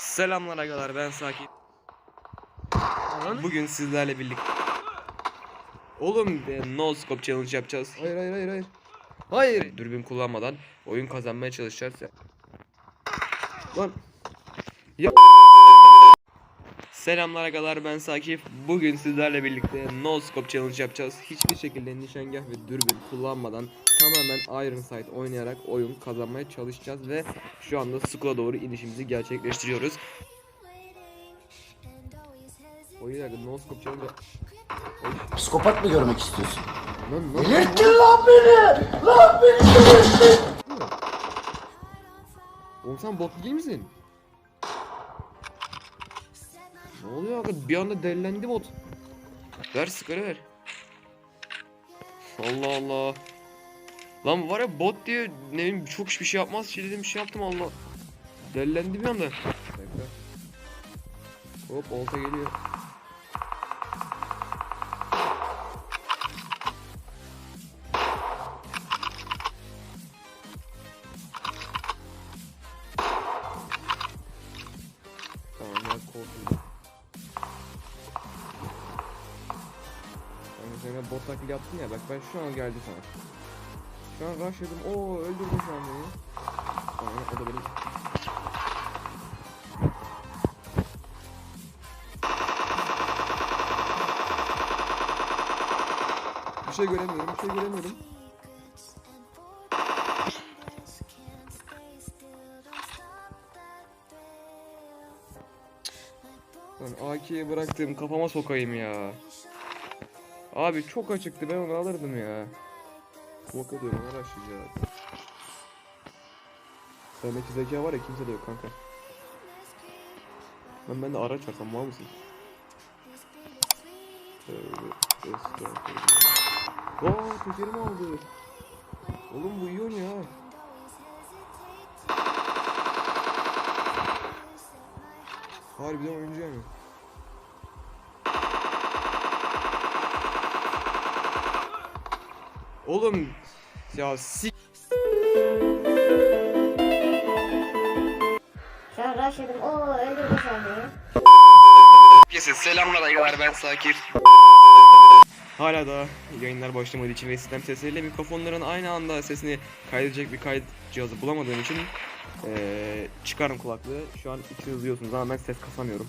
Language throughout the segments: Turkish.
Selamlar agalar ben Sakip. Ananı- Bugün sizlerle birlikte Oğlum e, no scope challenge yapacağız. Hayır hayır hayır hayır. Hayır. Dürbün kullanmadan oyun kazanmaya çalışacağız. Lan Selamlar agalar ben Sakif. Bugün sizlerle birlikte no scope challenge yapacağız. Hiçbir şekilde nişangah ve dürbün kullanmadan tamamen Iron Sight oynayarak oyun kazanmaya çalışacağız ve şu anda Skull'a doğru inişimizi gerçekleştiriyoruz. O bir dakika no scope challenge Psikopat mı görmek istiyorsun? Lan lan Delirttin lan beni! Lan beni delirttin! Oğlum sen bot değil misin? Ne oluyor aga? Bir anda delilendi bot. Ver sigara ver. Allah Allah. Lan var ya bot diye ne bileyim çok bir şey yapmaz şey dedim bir şey yaptım Allah. Delilendi bir anda. Dakika. Hop olta geliyor. Tamam ya korktum. Bot taklidi yaptın ya bak ben şu an geldi sana. Şu an rush yedim. Oo öldürdü şu an beni. Tamam o da benim. Bir şey göremiyorum, bir şey göremiyorum. Lan AK'yi bıraktım kafama sokayım ya. Abi çok açıktı ben onu alırdım ya. Smoke atıyorum, ona rushlayacağız. Sendeki zeka var ya kimse de yok kanka. Lan ben de araç varsam mal mısın? Aa tekerimi aldı. Oğlum bu iyi oynuyor ha. Harbiden oyuncu yani. Oğlum ya sik Şu an rush yedim. Oo öldürdü beni. Herkese selamlar arkadaşlar ben Sakir. Hala da yayınlar başlamadığı için ve sistem sesleriyle mikrofonların aynı anda sesini kaydedecek bir kayıt cihazı bulamadığım için eee çıkarım kulaklığı. Şu an ikiniz duyuyorsunuz ama ben ses kasamıyorum.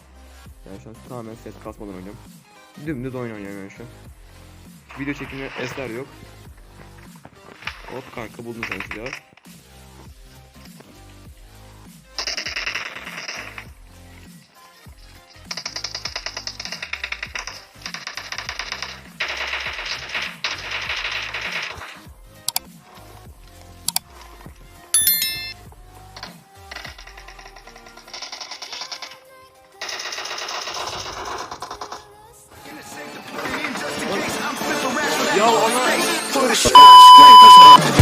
Yani şu an tamamen ses kasmadan oynuyorum. Dümdüz oyun oynuyorum yani şu an. Video çekimine eser yok. Hop kanka buldun sen silahı. Ya ona... しっかりとした。